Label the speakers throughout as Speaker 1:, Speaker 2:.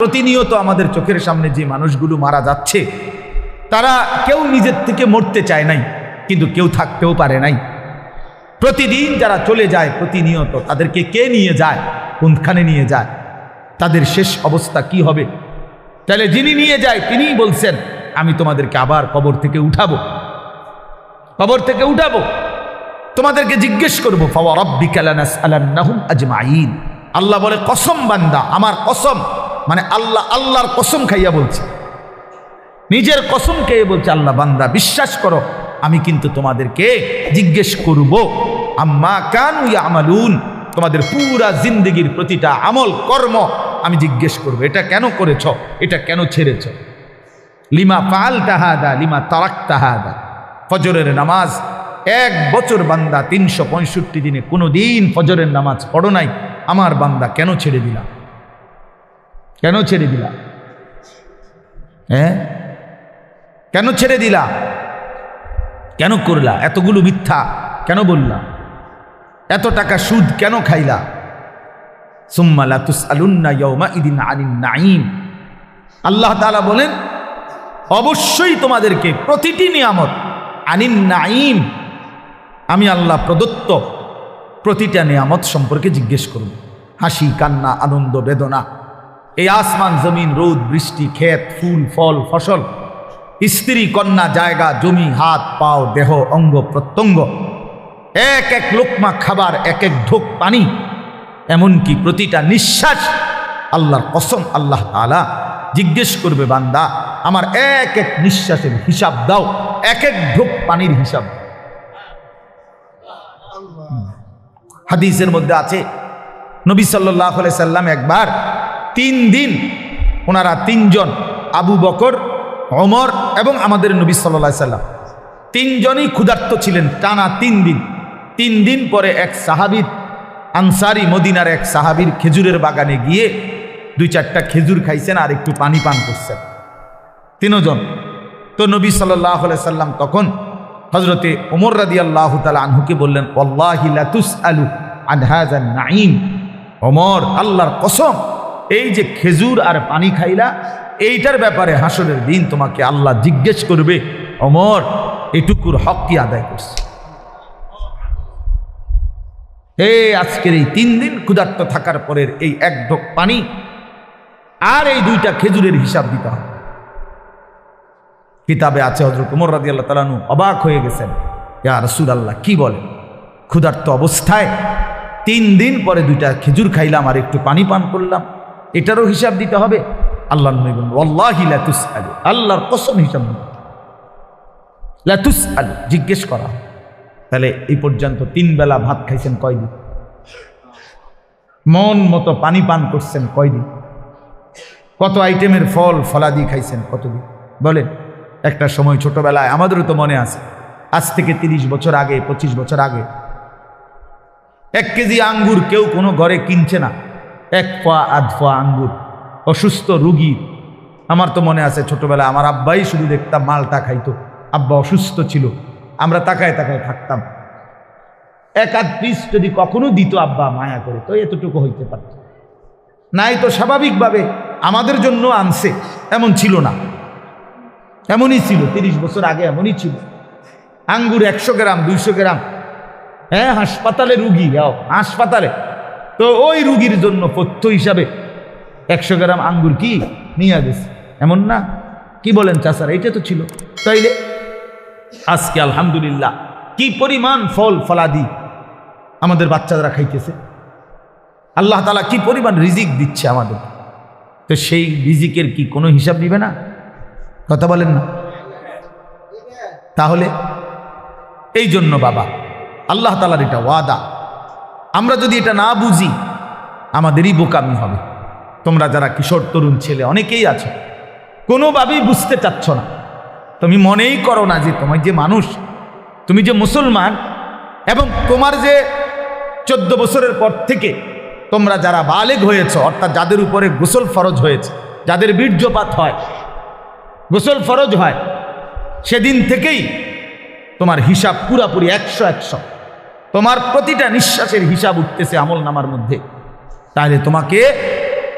Speaker 1: প্রতিনিয়ত আমাদের চোখের সামনে যে মানুষগুলো মারা যাচ্ছে, তারা কেউ নিজের থেকে মরতে চায় নাই, কিন্তু কেউ থাকতেও পারে নাই। প্রতিদিন যারা চলে যায় প্রতিনিয়ত, তাদেরকে কে নিয়ে যায়? কোনখানে নিয়ে যায়? তাদের শেষ অবস্থা কি হবে? তাহলে যিনি নিয়ে যায়, তিনিই বলছেন, আমি তোমাদেরকে আবার কবর থেকে উঠাবো। কবর থেকে উঠাবো। তোমাদেরকে জিজ্ঞেস করব আজমাইন আল্লাহ বলে, কসম বান্দা, আমার কসম। মানে আল্লাহ আল্লাহর কসম খাইয়া বলছে। নিজের কসম খেয়ে বলছে, আল্লাহ বান্দা, বিশ্বাস করো, আমি কিন্তু তোমাদেরকে জিজ্ঞেস করব, আম্মা কানু আমালুন তোমাদের পুরা জিন্দগির প্রতিটা আমল, কর্ম আমি জিজ্ঞেস করব। এটা কেন করেছ? এটা কেন ছেড়েছ? লিমা পাল তাহাদা লিমা তারাক তাহাদা ফজরের নামাজ, এক বছর বান্দা তিনশো পঁয়ষট্টি দিনে কোনো দিন ফজরের নামাজ পড়ো নাই। আমার বান্দা কেন ছেড়ে দিলাম কেন ছেড়ে দিলা? হ্যাঁ? কেন ছেড়ে দিলা? কেন করলা? এতগুলো মিথ্যা কেন বললা? এত টাকা সুদ কেন খাইলা? সুম্মালা তুসআলুন্না ইয়াউমা ইদিন আনিন নাঈম। আল্লাহ তাআলা বলেন, অবশ্যই তোমাদেরকে প্রতিটি নিয়ামত আনিন নাঈম। আমি আল্লাহ প্রদত্ত প্রতিটা নিয়ামত সম্পর্কে জিজ্ঞেস করব। হাসি, কান্না, আনন্দ, বেদনা এই আসমান, জমিন, রোদ, বৃষ্টি, ক্ষেত, ফুল, ফল, ফসল। স্ত্রী, কন্যা, জায়গা, জমি, হাত, পাও, দেহ, অঙ্গ, প্রত্যঙ্গ। এক এক লোকমা খাবার, এক এক ঢোক পানি। এমনকি প্রতিটা নিঃশ্বাস আল্লাহর কসম, আল্লাহ তালা জিজ্ঞেস করবে, বান্দা, আমার এক এক নিঃশ্বাসের হিসাব দাও, এক এক ঢোক পানির হিসাব হাদিসের মধ্যে আছে, নবী সাল্লাহ সাল্লাম একবার তিন দিন ওনারা তিনজন, আবু বকর অমর এবং আমাদের নবী সাল্লাহ সাল্লাম। তিনজনই ক্ষুধার্ত ছিলেন টানা তিন দিন। তিন দিন পরে এক সাহাবির আনসারি মদিনার এক সাহাবির খেজুরের বাগানে গিয়ে দুই চারটা খেজুর খাইছেন আর একটু পানি পান করছেন। তিনজন। তো নবী সাল্লাহ সাল্লাম তখন হজরতে ওমর রাদি আল্লাহ তালা আনহুকে বললেন আল্লাহিলাতুস আলু আল্লাহর কসম এই যে খেজুর আর পানি খাইলা, এইটার ব্যাপারে হাসরের দিন তোমাকে আল্লাহ জিজ্ঞেস করবে, অমর, এটুকুর হক কি আদায় করছে? হে আজকের এই তিন দিন ক্ষুধার্ত থাকার পরের এই এক ঢোক পানি, আর এই দুইটা খেজুরের হিসাব দিতে হবে। কিতাবে আছে হজরত উমর রাজি আল্লাহ তালানু অবাক হয়ে গেছেন। ইয়া রসুল আল্লাহ কি বলে? ক্ষুধার্ত অবস্থায় তিন দিন পরে দুইটা খেজুর খাইলাম আর একটু পানি পান করলাম। এটারও হিসাব দিতে হবে। আল্লাহ নবী আল্লাহর কসম হিসাব। লাতুস জিজ্ঞেস করা। তাহলে এই পর্যন্ত তিন বেলা ভাত খাইছেন কয়দিন? মন মতো পানি পান করছেন কয়দিন? কত আইটেমের ফল, ফলাদি খাইছেন কতদিন? বলেন, একটা সময় ছোটবেলায়, আমাদেরও তো মনে আছে, আজ থেকে তিরিশ বছর আগে, পঁচিশ বছর আগে, এক কেজি আঙ্গুর কেউ কোনো ঘরে কিনছে না। এক ফোয়া আধ ফোয়া আঙ্গুর। অসুস্থ রুগী। আমার তো মনে আছে ছোটবেলায় আমার আব্বাই শুধু দেখতাম মালটা খাইতো। আব্বা অসুস্থ ছিল। আমরা তাকায় তাকায় থাকতাম। এক আধ পিস যদি কখনো দিত আব্বা মায়া করে, তো এতটুকু হইতে পারত। নাই তো স্বাভাবিকভাবে আমাদের জন্য আনছে, এমন ছিল না। এমনই ছিল, তিরিশ বছর আগে এমনই ছিল। আঙ্গুর একশো গ্রাম, দুইশো গ্রাম। হ্যাঁ হাসপাতালে রুগী হাসপাতালে। তো ওই রুগীর জন্য পথ্য হিসাবে একশো গ্রাম আঙ্গুর কি নিয়ে গেছে? এমন না? কি বলেন চাষার এটা তো ছিল। তাইলে আজকে আলহামদুলিল্লাহ কি পরিমাণ ফল ফলাদি আমাদের বাচ্চারা খাইতেছে? আল্লাহ তালা কি পরিমাণ রিজিক দিচ্ছে আমাদের? তো সেই রিজিকের কি কোনো হিসাব নিবে না? কথা বলেন না। তাহলে এই জন্য বাবা, আল্লাহ তালার এটা ওয়াদা। আমরা যদি এটা না বুঝি, আমাদেরই বোকামি হবে। তোমরা যারা কিশোর তরুণ ছেলে, অনেকেই আছো। কোনোভাবেই বুঝতে চাচ্ছ না। তুমি মনেই করো না যে তোমার যে মানুষ, তুমি যে মুসলমান, এবং তোমার যে চোদ্দ বছরের পর থেকে তোমরা যারা বালেগ হয়েছ, অর্থাৎ যাদের উপরে গোসল ফরজ হয়েছে, যাদের বীর্যপাত হয়, গোসল ফরজ হয়, সেদিন থেকেই তোমার হিসাব পুরাপুরি একশো একশো। তোমার প্রতিটা নিঃশ্বাসের হিসাব উঠতেছে আমল নামার মধ্যে। তাহলে তোমাকে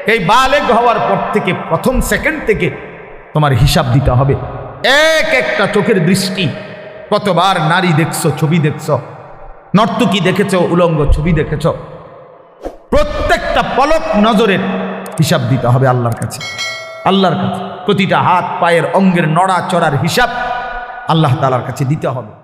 Speaker 1: এই বালেগ হওয়ার পর থেকে, প্রথম সেকেন্ড থেকে তোমার হিসাব দিতে হবে। এক একটা চোখের দৃষ্টি। কতবার নারী দেখছ, ছবি দেখছ, নর্তকী দেখেছ, উলঙ্গ ছবি দেখেছ। প্রত্যেকটা পলক নজরের হিসাব দিতে হবে আল্লাহর কাছে। আল্লাহর কাছে। প্রতিটা হাত, পায়ের অঙ্গের নড়া চড়ার হিসাব আল্লাহ তালার কাছে দিতে হবে।